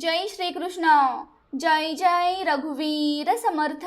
जय श्रीकृष्ण जय जय रघुवीर समर्थ.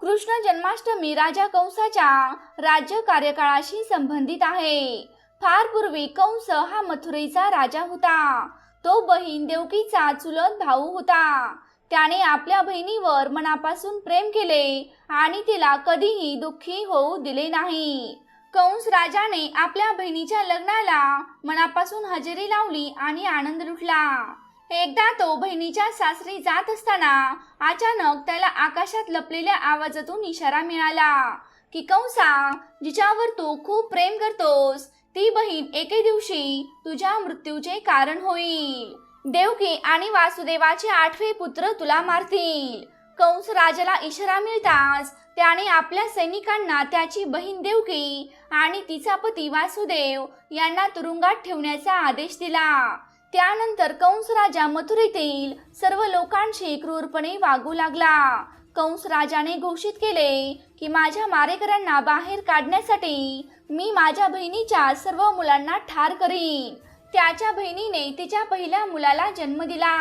कृष्ण जन्माष्टमी राजा कंसाच्या राज्य कार्यकाळाशी संबंधित आहे. फार पूर्वी कंस हा मथुरेचा राजा होता. तो बहीण देवकीचा चुलत भाऊ होता. त्याने आपल्या बहिणीवर मनापासून प्रेम केले आणि तिला कधीही दुःखी होऊ दिले नाही. कंस राजाने आपल्या बहिणीच्या लग्नाला मनापासून हजेरी लावली आणि आनंद लुटला. एकदा तो बहिणीच्या सासरी जात असताना अचानक त्याला आकाशात लपलेल्या आवाजातून इशारा मिळाला. की कंसा जिच्यावर तू खूप प्रेम करतोस ती बहीण एके दिवशी तुझ्या मृत्यूचे कारण होईल. देवकी आणि वासुदेवाचे आठवे पुत्र तुला मारतील. कंस राजाला इशारा मिळताच त्याने आपल्या सैनिकांना त्याची बहीण देवकी आणि तिचा पती वासुदेव यांना तुरुंगात ठेवण्याचा आदेश दिला. त्यानंतर कंस राजा मथुरेतील सर्व लोकांशी क्रूरपणे वागू लागला. कंस राजाने घोषित केले की माझ्या मारेकऱ्यांना बाहेर काढण्यासाठी मी माझ्या बहिणीच्या सर्व मुलांना ठार करीन. त्याच्या बहिणीने तिच्या पहिल्या मुलाला जन्म दिला.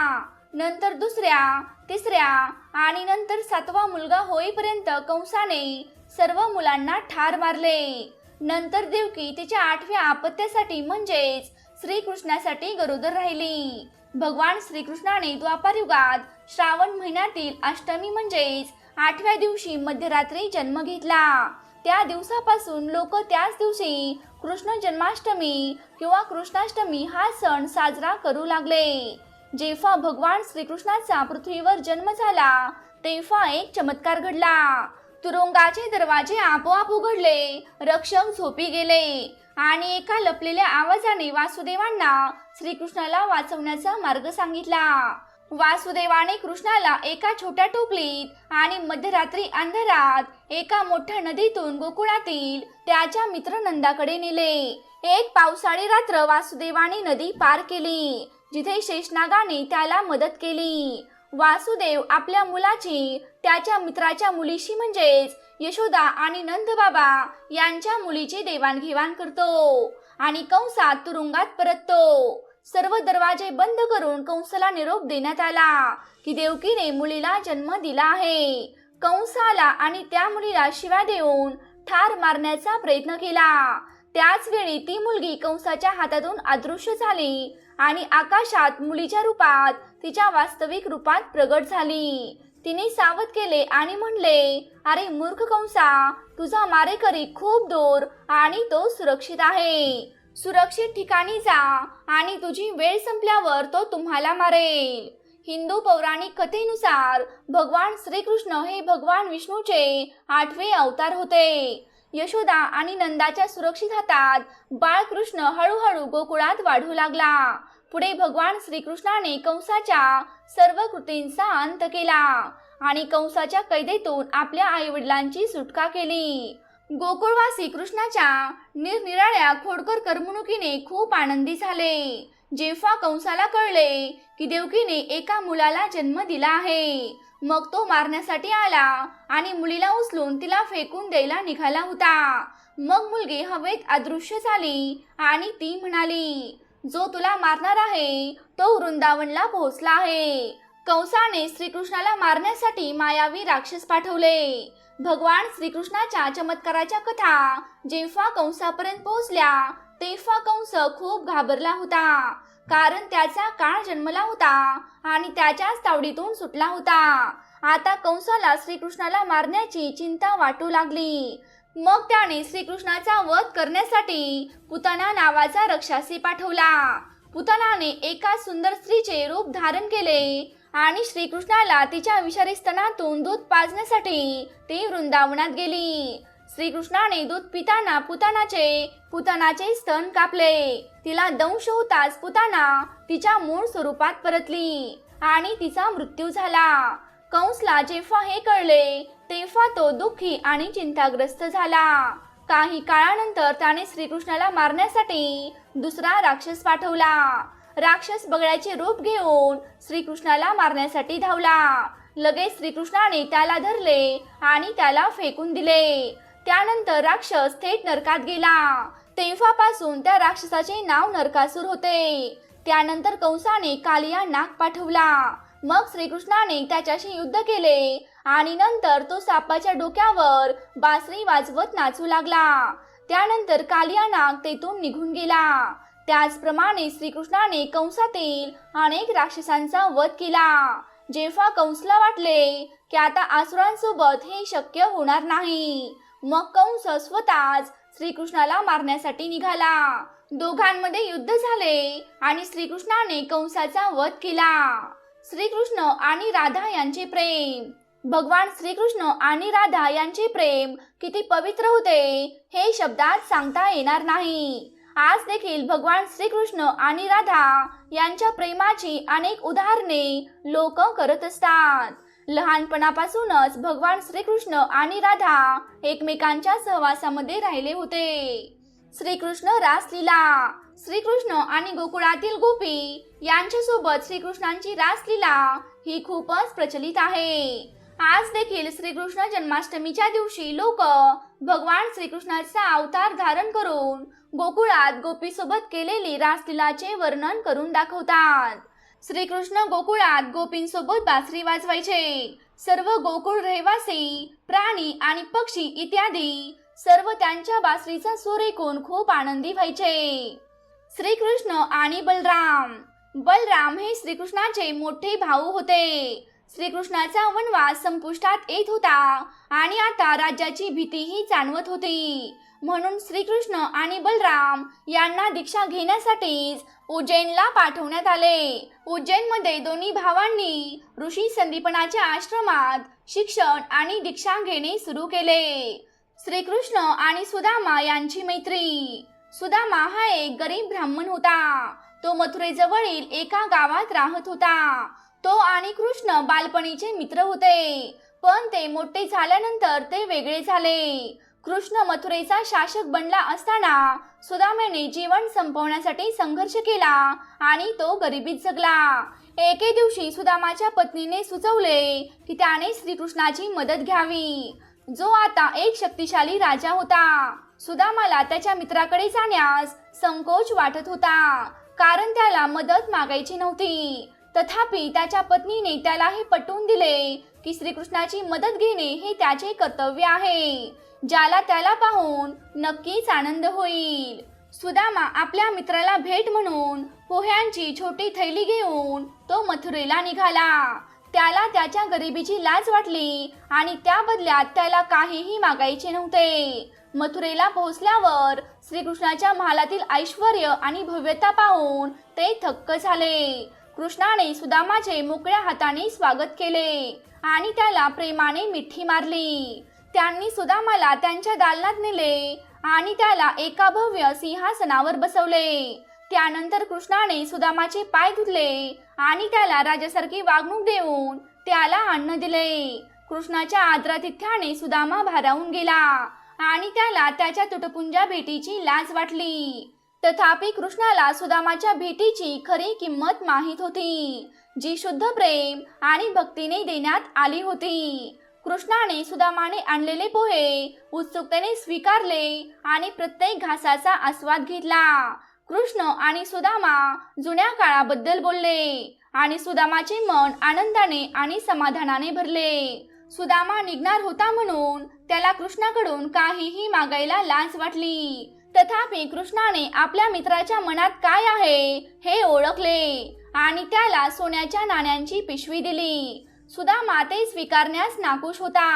नंतर दुसऱ्या तिसऱ्या आणि नंतर सातवा मुलगा होईपर्यंत कंसाने सर्व मुलांना ठार मारले. नंतर देवकी तिच्या आठव्या आपत्यासाठी म्हणजेच श्रीकृष्णासाठी गरोदर राहिली. भगवान श्रीकृष्णाने द्वापार युगात श्रावण महिन्यातील अष्टमी म्हणजेच आठव्या दिवशी मध्यरात्री जन्म घेतला. त्या दिवसापासून लोक त्याच दिवशी कृष्ण जन्माष्टमी किंवा कृष्णाष्टमी हा सण साजरा करू लागले. जेव्हा भगवान श्रीकृष्णाचा पृथ्वीवर जन्म झाला तेव्हा एक चमत्कार घडला. तुरुंगाचे दरवाजे आपोआप उघडले रक्षक झोपी गेले आणि एका लपलेल्या आवाजाने वासुदेवांना श्रीकृष्णाला वाचवण्याचा मार्ग सांगितला. वासुदेवाने कृष्णाला एका छोट्या टोपलीत आणि मध्यरात्री अंधारात एका मोठ्या नदीतून गोकुळातील त्याच्या मित्र नंदाकडे नेले. एक पावसाळी रात्र वासुदेवाने नदी पार केली जिथे शेषनागाने त्याला मदत केली. वासुदेव आपल्या मुलाची त्याच्या मित्राच्या मुलीशी म्हणजेच यशोदा आणि नंदबाबा यांच्या मुलीची देवाणघेवाण करतो आणि कंसात तुरुंगात परततो. सर्व दरवाजे बंद करून कंसाला निरोप देण्यात आला की देवकीने मुलीला जन्म दिला आहे. कंसाला आणि त्या मुलीला शिवा देऊन ठार मारण्याचा प्रयत्न केला. त्याच वेळी ती मुलगी कंसाच्या हातातून अदृश्य झाली आणि आकाशात मुलीच्या रूपात तिच्या वास्तविक रूपात प्रगट झाली. तिने सावध केले आणि म्हणले अरे मूर्ख कंसा तुझा मारेकरी खूप दूर आणि तो सुरक्षित आहे. सुरक्षित ठिकाणी जा आणि तुझी वेळ संपल्यावर तो तुम्हाला मारेल. हिंदू पौराणिक कथेनुसार भगवान श्रीकृष्ण हे भगवान विष्णूचे आठवे अवतार होते. यशोदा आणि नंदाच्या सुरक्षित हातात बाळकृष्ण हळूहळू गोकुळात वाढू लागला. पुढे भगवान श्रीकृष्णाने कंसाच्या सर्व कृतींचा अंत केला आणि कंसाच्या कैदेतून आपल्या आईवडिलांची सुटका केली. गोकुळवासी कृष्णाच्या निरनिराळ्या खोडकर करमणुकीने खूप आनंदी झाले. जेव्हा कंसाला कळले की देवकीने एका मुलाला जन्म दिला आहे मग तो मारण्यासाठी आला आणि मुलीला उचलून तिला फेकून द्यायला निघाला होता. मग मुलगी हवेत अदृश्य झाली आणि ती म्हणाली जो तुला मारणार आहे तो वृंदावनला पोहोचला आहे. कंसाने श्रीकृष्णाला मारण्यासाठी मायावी राक्षस पाठवले. भगवान श्रीकृष्णाच्या चमत्काराच्या कथा जेव्हा कंसापर्यंत पोहोचल्या तेव्हा कंस खूप घाबरला होता. कारण त्याचा काळ जन्मला होता आणि त्याच्याच तावडीतून सुटला होता. आता कंसाला श्रीकृष्णाला मारण्याची चिंता वाटू लागली. मग त्याने श्रीकृष्णाचा वध करण्यासाठी पुतना नावाचा रक्षासी पाठवला. पुतनाने एका सुंदर स्त्रीचे रूप धारण केले आणि श्रीकृष्णाला तिच्या विषारी स्तनातून दूध पाजण्यासाठी ती वृंदावनात गेली. श्रीकृष्णाने दूध पिताना पुतानाचे पुतानाचे स्तन कापले. तिला दंश होताच पुताना तिच्या मूळ स्वरूपात परतली आणि तिचा मृत्यू झाला. कंसला जेव्हा हे कळले तेव्हा तो दुःखी आणि चिंताग्रस्त झाला. काही काळानंतर त्याने श्रीकृष्णाला मारण्यासाठी दुसरा राक्षस पाठवला. राक्षस बगड्याचे रूप घेऊन श्रीकृष्णाला मारण्यासाठी धावला. लगेच श्रीकृष्णाने त्याला धरले आणि त्याला फेकून दिले. त्यानंतर राक्षस थेट नरकात गेला. तेव्हापासून त्या राक्षसाचे नाव नरकासूर होते. त्यानंतर कंसाने कालिया नाग पाठवला. मग श्रीकृष्णाने त्याच्याशी युद्ध केले आणि नंतर तो सापाच्या डोक्यावर बासरी वाजवत नाचू लागला. त्यानंतर कालिया नाग तेथून निघून गेला. त्याचप्रमाणे श्रीकृष्णाने कंसातील अनेक राक्षसांचा वध केला. जेव्हा कंसला वाटले की आता आसुरांसोबत हे शक्य होणार नाही मग कंस स्वतःच श्रीकृष्णाला मारण्यासाठी निघाला. दोघांमध्ये युद्ध झाले आणि श्रीकृष्णाने कंसाचा वध केला. श्रीकृष्ण आणि राधा यांचे प्रेम. भगवान श्रीकृष्ण आणि राधा यांचे प्रेम किती पवित्र होते हे शब्दात सांगता येणार नाही. आज देखील भगवान श्रीकृष्ण आणि राधा यांच्या प्रेमाची अनेक उदाहरणे लोक करत असतात. लहानपणापासूनच भगवान श्रीकृष्ण आणि राधा एकमेकांच्या सहवासामध्ये राहिले होते. श्रीकृष्ण रासलीला श्रीकृष्ण आणि गोकुळातील गोपी यांच्यासोबत श्रीकृष्णांची रासलीला ही खूपच प्रचलित आहे. आज देखील श्रीकृष्ण जन्माष्टमीच्या दिवशी लोक भगवान श्रीकृष्णाचा अवतार धारण करून गोकुळात गोपीसोबत केलेली रासलीलाचे वर्णन करून दाखवतात. श्रीकृष्ण गोकुळात गोपींसोबत बासरी वाजवायचे. सर्व गोकुळ रहिवासी प्राणी आणि पक्षी इत्यादी सर्व त्यांच्या बासरीचा सूर ऐकून खूप आनंदी व्हायचे. श्रीकृष्ण आणि बलराम. बलराम हे श्रीकृष्णाचे मोठे भाऊ होते. श्रीकृष्णाचा वनवास संपुष्टात येत होता आणि आता राज्याची भीतीही जाणवत होती. म्हणून श्रीकृष्ण आणि बलराम यांना दीक्षा घेण्यासाठीच उज्जैनला पाठवण्यात आले. उज्जैनमध्ये दोन्ही भावांनी ऋषी संदीपनाच्या आश्रमात शिक्षण आणि दीक्षा घेणे सुरू केले. श्रीकृष्ण आणि सुदामा यांची मैत्री. सुदामा हा एक गरीब ब्राह्मण होता. तो मथुरेजवळील एका गावात राहत होता. तो आणि कृष्ण बालपणीचे मित्र होते. पण ते मोठे झाल्यानंतर ते वेगळे झाले. कृष्ण मथुरेचा शासक बनला असताना सुदामेने जीवन संपवण्यासाठी संघर्ष केला आणि तो गरिबीत जगला. एके दिवशी सुदामाच्या पत्नीने सुचवले की त्याने श्रीकृष्णाची मदत घ्यावी. जो आता एक शक्तिशाली राजा होता. सुदामाला त्याच्या मित्राकडे जाण्यास संकोच वाटत होता. कारण त्याला मदत मागायची नव्हती. तथापि त्याच्या पत्नीने त्याला हे पटवून दिले की श्रीकृष्णाची मदत घेणे हे त्याचे कर्तव्य आहे ज्याला त्याला पाहून नक्कीच आनंद होईल. सुदामा आपल्या मित्राला भेट म्हणून पोह्यांची छोटी थैली घेऊन तो मथुरेला निघाला. त्याला त्याच्या गरिबीची लाज वाटली आणि त्या बदल्यात त्याला काहीही मागायचे नव्हते. मथुरेला पोहोचल्यावर श्रीकृष्णाच्या महालातील ऐश्वर आणि भव्यता पाहून ते थक्क झाले. कृष्णाने सुदामाचे मोकळ्या हाताने स्वागत केले आणि त्याला प्रेमाने मिठी मारली. त्यांनी सुदामाला त्यांच्या दालनात नेले आणि त्याला एका भव्य सिंहासनावर बसवले. त्यानंतर कृष्णाने सुदामाचे पाय धुतले आणि त्याला राजासारखी वागणूक देऊन त्याला अन्न दिले. कृष्णाच्या आदरातिथ्याने सुदामा भारावून गेला. आणि त्याला त्याच्या तुटपुंजा भेटीची लाज वाटली. तथापि कृष्णाला सुदामाच्या भेटीची खरी किंमत माहीत होती जी शुद्ध प्रेम आणि भक्तीने देण्यात आली होती. कृष्णाने सुदामाने आणलेले पोहे उत्सुकतेने स्वीकारले आणि प्रत्येक घासाचा आस्वाद घेतला. कृष्ण आणि सुदामा जुन्या काळाबद्दल बोलले आणि सुदामाचे मन आनंदाने आणि समाधानाने भरले. सुदामा निघणार होता म्हणून त्याला कृष्णाकडून काहीही मागायला लाज वाटली. तथापि कृष्णाने आपल्या मित्राच्या मनात काय आहे हे ओळखले आणि त्याला सोन्याच्या नाण्यांची पिशवी दिली. सुदामा ते स्वीकारण्यास नाकुश होता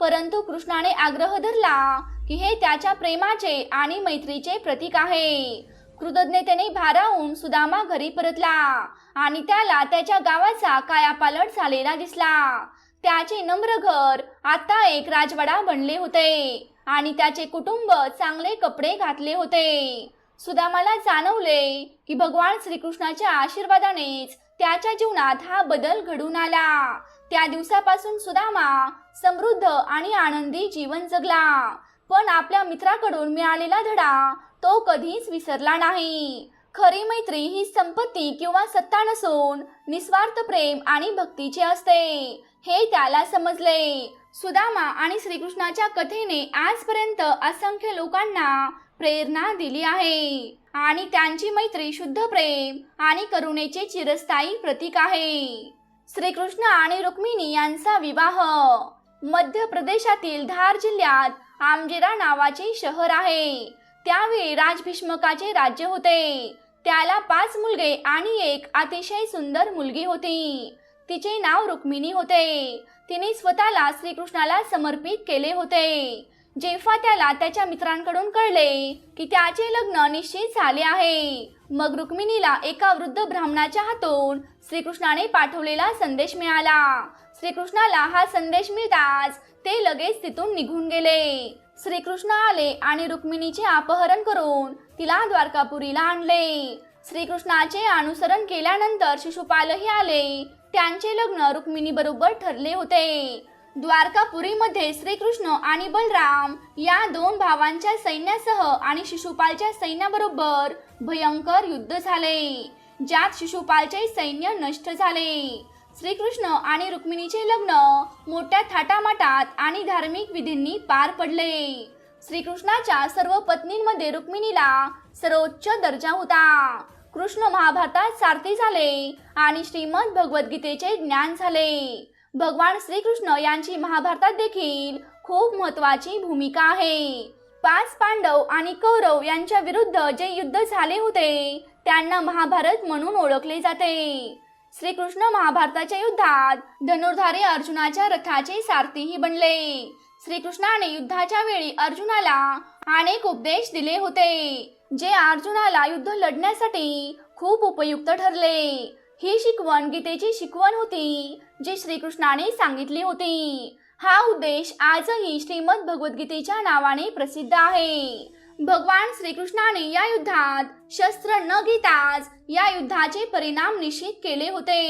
परंतु कृष्णाने आग्रह धरला की हे त्याच्या प्रेमाचे आणि मैत्रीचे प्रतीक आहे. कृतज्ञतेने भारावून सुदामा घरी परतला आणि त्याला त्याच्या गावाचा कायापालट झालेला दिसला. त्याचे नम्र घर आता एक राजवाडा बनले होते. आणि त्याचे कुटुंब चांगले कपडे घातले होते. सुदामाला जाणवले की भगवान श्रीकृष्णाच्या आशीर्वादानेच त्याच्या जीवनात हा बदल घडून आला. त्या दिवसापासून सुदामा समृद्ध आणि आनंदी जीवन जगला. पण आपल्या मित्राकडून मिळालेला धडा तो कधीच विसरला नाही. खरी मैत्री ही संपत्ती किंवा सत्ता नसून निस्वार्थ प्रेम आणि भक्तीचे असते. हे त्याला समजले. सुदामा आणि श्रीकृष्णाच्या कथेने आजपर्यंत असंख्य लोकांना प्रेरणा दिली आहे आणि त्यांची मैत्री शुद्ध प्रेम आणि करुणेचे चिरस्थायी प्रतीक आहे. श्रीकृष्ण आणि रुक्मिणी यांचा विवाह मध्य प्रदेशातील धार जिल्ह्यात आमजेरा नावाचे शहर आहे. त्यावेळी राजभीष्मकाचे राज्य होते. त्याला पाच मुलगे आणि एक अतिशय सुंदर मुलगी होती. तिचे नाव रुक्मिणी होते. तिने स्वतःला श्रीकृष्णाला समर्पित केले होते. जेव्हा त्याला त्याच्या मित्रांकडून कळले की त्याचे लग्न निश्चित झाले आहे मग रुक्मिणीला एका वृद्ध ब्राह्मणाच्या हातून श्रीकृष्णाने पाठवलेला संदेश मिळाला. श्रीकृष्णाला हा संदेश मिळताच ते लगेच तिथून निघून गेले. श्रीकृष्ण आले आणि रुक्मिणीचे अपहरण करून तिला द्वारकापुरीला आणले. श्रीकृष्णाचे अनुसरण केल्यानंतर शिशुपालही आले. त्यांचे लग्न रुक्मिणी बरोबर ठरले होते. द्वारकापुरीमध्ये श्रीकृष्ण आणि बलराम या दोन भावांच्या सैन्यासह आणि शिशुपालच्या सैन्याबरोबर भयंकर युद्ध झाले ज्यात शिशुपालचे सैन्य नष्ट झाले. श्रीकृष्ण आणि रुक्मिणीचे लग्न मोठ्या थाटामाटात आणि धार्मिक विधींनी पार पडले. श्रीकृष्णाच्या सर्व पत्नींमध्ये रुक्मिणीला सर्वोच्च दर्जा होता. कृष्ण महाभारतात सारथी झाले आणि श्रीमद भगवद्गीतेचे ज्ञान झाले. भगवान श्रीकृष्ण यांची महाभारतात देखील खूप महत्वाची भूमिका आहे. पाच पांडव आणि कौरव यांच्या विरुद्ध जे युद्ध झाले होते त्यांना महाभारत म्हणून ओळखले जाते. श्रीकृष्ण महाभारताच्या युद्धात धनुर्धारी अर्जुनाच्या रथाचे सारथीही बनले. श्रीकृष्णाने युद्धाच्या वेळी अर्जुनाला अनेक उपदेश दिले होते जे अर्जुनाला युद्ध लढण्यासाठी खूप उपयुक्त ठरले. ही शिकवण गीतेची शिकवण होती जी श्रीकृष्णाने सांगितली होती. हा उद्देश आजही श्रीमद भगवद्गीतेच्या नावाने प्रसिद्ध आहे. भगवान श्रीकृष्णाने या युद्धात शस्त्र न घेताच या युद्धाचे परिणाम निश्चित केले होते.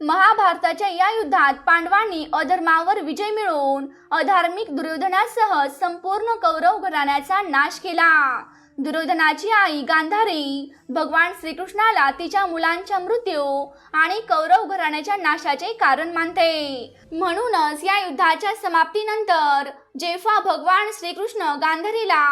महाभारताच्या या युद्धात पांडवांनी अधर्मावर विजय मिळवून अधार्मिक दुर्योधनासह संपूर्ण कौरव घराण्याचा नाश केला. दुर्योधनाची आई गांधारी भगवान श्रीकृष्णाला तिच्या मुलांच्या मृत्यू आणि कौरव घराण्याच्या नाशाचे कारण मानते. म्हणूनच या युद्धाच्या समाप्तीनंतर जेव्हा भगवान श्रीकृष्ण गांधारीला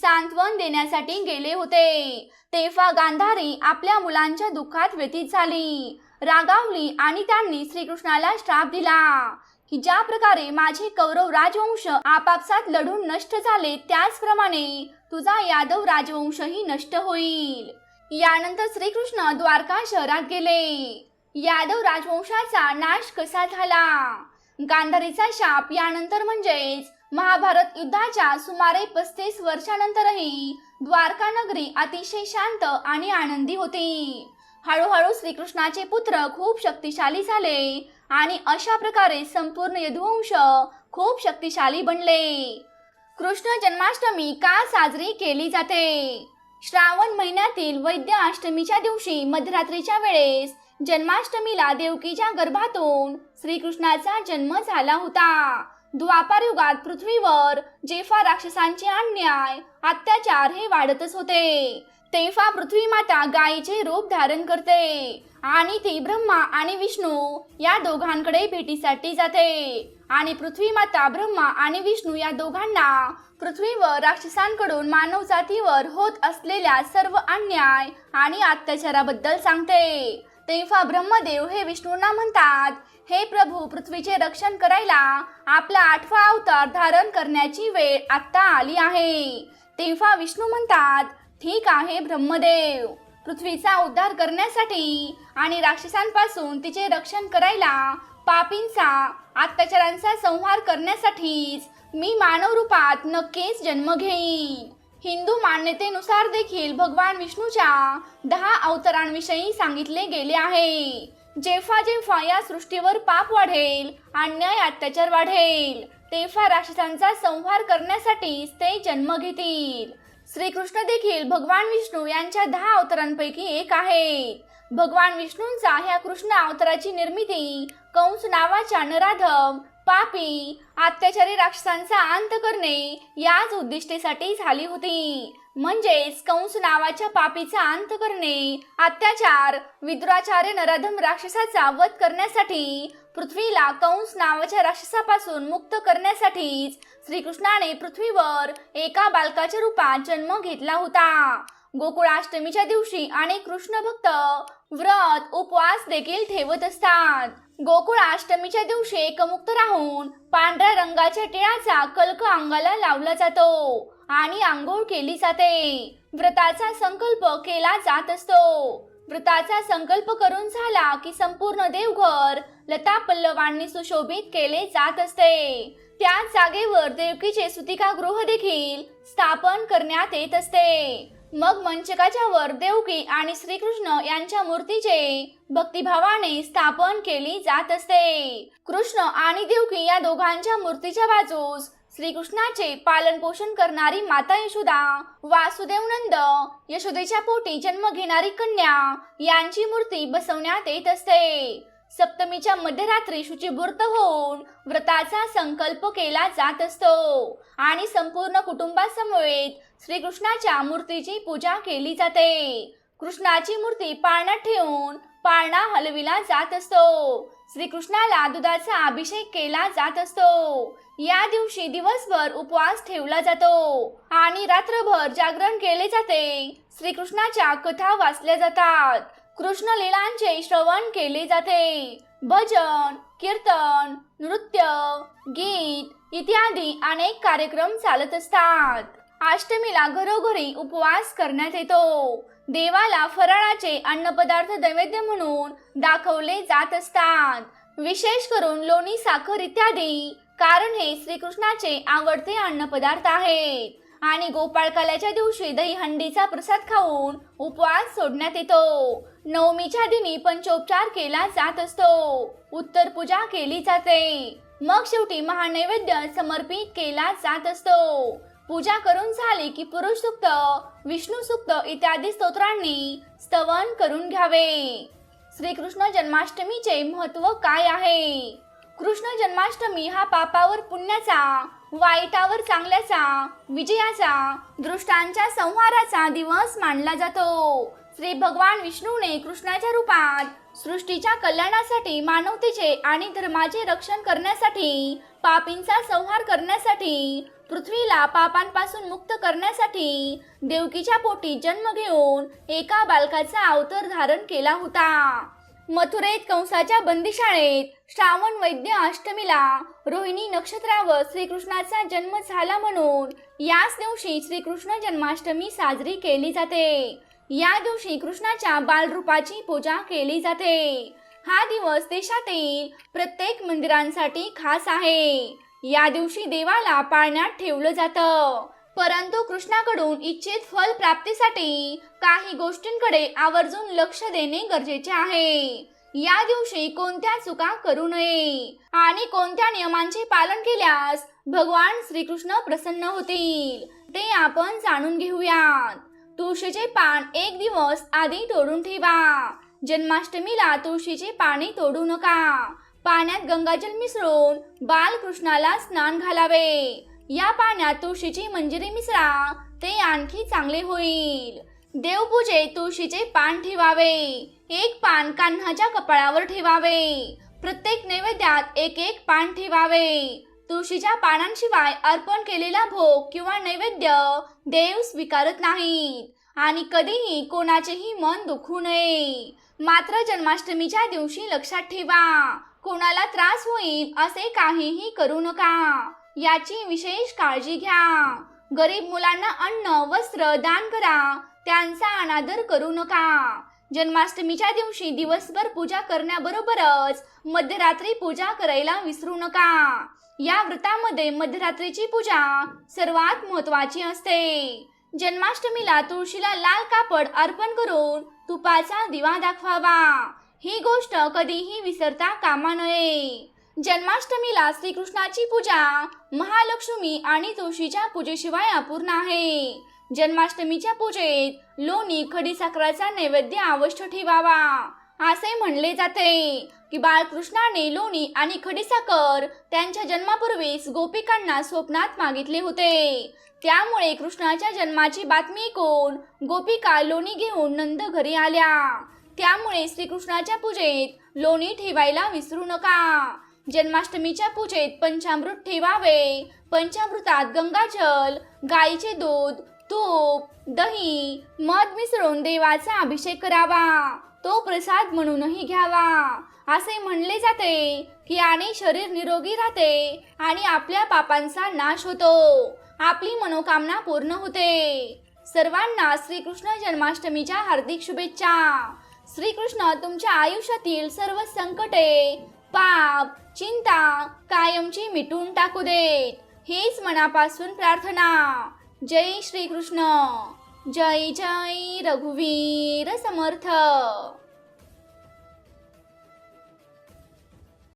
सांत्वन देण्यासाठी गेले होते तेव्हा गांधारी आपल्या मुलांच्या दुःखात व्यतीत झाली. रागावली आणि त्यांनी श्रीकृष्णाला श्राप दिला की ज्या प्रकारे माझे कौरव राजवंश आपापसात लढून नष्ट झाले त्याचप्रमाणे तुझा यादव राजवंशही नष्ट होईल. यानंतर श्रीकृष्ण द्वारका शहरात गेले. यादव राजवंशाचा नाश कसा झाला? गांधारीचा शाप यानंतर म्हणजेच महाभारत युद्धाच्या सुमारे पस्तीस वर्षानंतरही द्वारका नगरी अतिशय शांत आणि आनंदी होती. हळूहळू श्रीकृष्णाचे पुत्र खूप शक्तिशाली झाले आणि अशा प्रकारे संपूर्ण यदुवंश खूप शक्तिशाली बनले. कृष्ण जन्माष्टमी का साजरी केली जाते? श्रावण महिन्यातील वैद्य अष्टमीच्या दिवशी मध्यरात्रीच्या वेळेस जन्माष्टमीला देवकीच्या गर्भातून श्रीकृष्णाचा जन्म झाला होता. द्वापार युगात पृथ्वीवर जेफा राक्षसांचे अन्याय अत्याचार हे वाढतच होते. तेव्हा पृथ्वी माता गायीचे रूप धारण करते आणि ती ब्रह्मा आणि विष्णू या दोघांकडे भेटीसाठी जाते. आणि पृथ्वी माता ब्रह्मा आणि विष्णू या दोघांना पृथ्वीवर राक्षसांकडून मानव जातीवर होत असलेल्या सर्व अन्याय आणि अत्याचाराबद्दल सांगते. तेव्हा ब्रह्मदेव हे विष्णूंना म्हणतात हे प्रभू पृथ्वीचे रक्षण करायला आपला आठवा अवतार धारण करण्याची वेळ आत्ता आली आहे. तेव्हा विष्णू म्हणतात ठीक आहे ब्रह्मदेव. पृथ्वीचा उद्धार करण्यासाठी आणि राक्षसांपासून तिचे रक्षण करायला पापींचा अत्याचारांचा संहार करण्यासाठीच मी मानव रूपात नक्कीच जन्म घेईन. हिंदू मान्यतेनुसार देखील भगवान विष्णूच्या दहा अवतारांविषयी सांगितले गेले आहे. जेव्हा जेव्हा या सृष्टीवर पाप वाढेल अन्याय अत्याचार वाढेल तेव्हा राक्षसांचा संहार करण्यासाठीच ते जन्म घेतील. श्रीकृष्ण देखील भगवान विष्णू यांच्या दहा अवतारांपैकी एक आहे भगवान विष्णूंचा ह्या कृष्ण अवताराची निर्मिती कंस नावाच्या नराधम पापी अत्याचारी राक्षसांचा अंत करणे याच उद्दिष्टेसाठी झाली होती. म्हणजेच कंस नावाच्या पापीचा अंत करणे अत्याचार विदुराचार्य नराधम राक्षसाचा वध करण्यासाठी पृथ्वीला कंस नावाच्या राक्षसापासून मुक्त करण्यासाठीच श्रीकृष्णाने पृथ्वीवर एका बालकाच्या रूपात जन्म घेतला होता. गोकुळाष्टमीच्या दिवशी अनेक कृष्ण भक्त व्रत उपवास देखील ठेवत असतात. गोकुळाष्टमीच्या दिवशी एकमुक्त राहून पांढऱ्या रंगाच्या टिळाचा कलक अंगाला लावला जातो. आणि आंघोळ केली जाते. व्रताचा संकल्प केला जात असतो. व्रताचा संकल्प करून झाला की संपूर्ण देवघर लता पल्लवांनी सुशोभित केले जात असते. त्याच जागेवर देवकीचे सुतिका गृह देखील स्थापन करण्यात येत असते. मग मंचकाच्या वर देवकी आणि श्रीकृष्ण यांच्या मूर्तीचे भक्तिभावाने स्थापन केली जात असते. कृष्ण आणि देवकी या दोघांच्या मूर्तीच्या बाजूस श्रीकृष्णाचे पालन पोषण करणारी माता यशोदा वासुदेवनंद यशोदेच्या पोटी जन्म घेणारी कन्या यांची मूर्ती बसवण्यात येत असते. सप्तमीच्या मध्यरात्री शुचिभूर्त होऊन व्रताचा संकल्प केला जात असतो आणि संपूर्ण कुटुंबासमवेत श्रीकृष्णाच्या मूर्तीची पूजा केली जाते. कृष्णाची मूर्ती पाळण्यात ठेवून पाळणा हलविला जात असतो. श्रीकृष्णाला दुधाचा अभिषेक केला जात असतो. या दिवशी दिवसभर उपवास ठेवला जातो आणि रात्रभर जागरण केले जाते. श्रीकृष्णाच्या कथा वाचल्या जातात. कृष्ण लीलांचे श्रवण केले जाते. भजन कीर्तन नृत्य गीत इत्यादी अनेक कार्यक्रम चालत असतात. अष्टमीला घरोघरी उपवास करण्यात येतो. देवाला फराळाचे अन्नपदार्थ नैवेद्य म्हणून दाखवले जात असतात. विशेष करून लोणी साखर इत्यादी. कारण हे श्रीकृष्णाचे आवडते अन्नपदार्थ आहेत. आणि गोपाळकाल्याच्या दिवशी दहीहंडीचा प्रसाद खाऊन उपवास सोडण्यात येतो. नवमीच्या दिनी पंचोपचार केला जात असतो. उत्तर पूजा केली जाते. मग शेवटी महानैवेद्य समर्पित केला जात असतो. पूजा करून झाली की पुरुष सुक्त विष्णू सुक्त इत्यादी स्तोत्रांनी स्तवन करून घ्यावे. श्रीकृष्ण जन्माष्टमीचे महत्त्व काय आहे? कृष्ण जन्माष्टमी हा पापावर पुण्याचा वाईटावर चांगल्याचा विजयाचा दृष्टांच्या संहाराचा दिवस मानला जातो. श्री भगवान विष्णूने कृष्णाच्या रूपात सृष्टीच्या कल्याणासाठी मानवतेचे आणि धर्माचे रक्षण करण्यासाठी पापींचा संहार करण्यासाठी पृथ्वीला पापांपासून मुक्त करण्यासाठी देवकीच्या पोटी जन्म घेऊन एका बालकाचा अवतार धारण केला होता. मथुरेत कंसाच्या बंदीशाळेत श्रावण वैद्य अष्टमीला रोहिणी नक्षत्रावर श्रीकृष्णाचा जन्म झाला म्हणून याच दिवशी श्रीकृष्ण जन्माष्टमी साजरी केली जाते. या दिवशी कृष्णाच्या बालरूपाची पूजा केली जाते. हा दिवस देशातील प्रत्येक मंदिरांसाठी खास आहे. या दिवशी देवाला पाळण्यात ठेवलं जातं. परंतु कृष्णाकडून इच्छित फल प्राप्तीसाठी काही गोष्टींकडे आवर्जून लक्ष देणे गरजेचे आहे. या दिवशी कोणत्या चुका करू नये आणि कोणत्या नियमांचे पालन केल्यास भगवान श्रीकृष्ण प्रसन्न होतील ते आपण जाणून घेऊयात. तुळशीचे पान एक दिवस आधी तोडून ठेवा. जन्माष्टमीला तुळशीचे पाणी तोडू नका. पाण्यात गंगाजल मिसळून बालकृष्णाला स्नान घालावे. या पाण्यात तुळशीची मंजिरी मिसळा ते आणखी चांगले होईल. देवपूजे तुळशीचे पान ठेवावे. एक पान कान्हाच्या कपाळावर ठेवावे. प्रत्येक नैवेद्यात एक एक पान ठेवावे. तुळशीच्या पानांशिवाय अर्पण केलेला भोग किंवा नैवेद्य देव स्वीकारत नाहीत. आणि कधीही कोणाचेही मन दुखू नये. मात्र जन्माष्टमीच्या दिवशी लक्षात ठेवा कोणाला त्रास होईल असे काहीही करू नका. याची विशेष काळजी घ्या. गरीब मुलांना अन्न वस्त्र दान करा. त्यांचा अनादर करू नका. जन्माष्टमीच्या दिवशी दिवसभर पूजा करण्याबरोबरच मध्यरात्री पूजा करायला विसरू नका. या व्रतामध्ये मध्यरात्रीची पूजा सर्वात महत्वाची असते. जन्माष्टमीला तुळशीला लाल कापड अर्पण करून तुपाचा दिवा दाखवावा. ही गोष्ट कधीही विसरता कामा नये. जन्माष्टमीला श्रीकृष्णाची पूजा महालक्ष्मी आणि तुळशीच्या पूजेशिवाय अपूर्ण आहे. जन्माष्टमीच्या पूजेत लोणी खडीसाखराचा नैवेद्य अवश्य ठेवावा. असे म्हणले जाते की बाळकृष्णाने लोणी आणि खडीसाकर त्यांच्या जन्मापूर्वीच गोपिकांना स्वप्नात मागितले होते. त्यामुळे कृष्णाच्या जन्माची बातमी ऐकून गोपिका लोणी घेऊन नंद घरी आल्या. त्यामुळे श्रीकृष्णाच्या पूजेत लोणी ठेवायला विसरू नका. जन्माष्टमीच्या पूजेत पंचामृत ठेवावे. पंचामृतात गंगाजल गाईचे दूध तूप दही मध मिसळून देवाचा अभिषेक करावा. तो प्रसाद म्हणूनही घ्यावा. असे म्हणले जाते की याने शरीर निरोगी राहते आणि आपल्या पापांचा नाश होतो. आपली मनोकामना पूर्ण होते. सर्वांना श्रीकृष्ण जन्माष्टमीच्या हार्दिक शुभेच्छा. श्रीकृष्ण तुमच्या आयुष्यातील सर्व संकटे पाप चिंता कायमची मिटून टाकू देत. हेच मनापासून प्रार्थना. जय श्रीकृष्ण. जय जय रघुवीर समर्थ.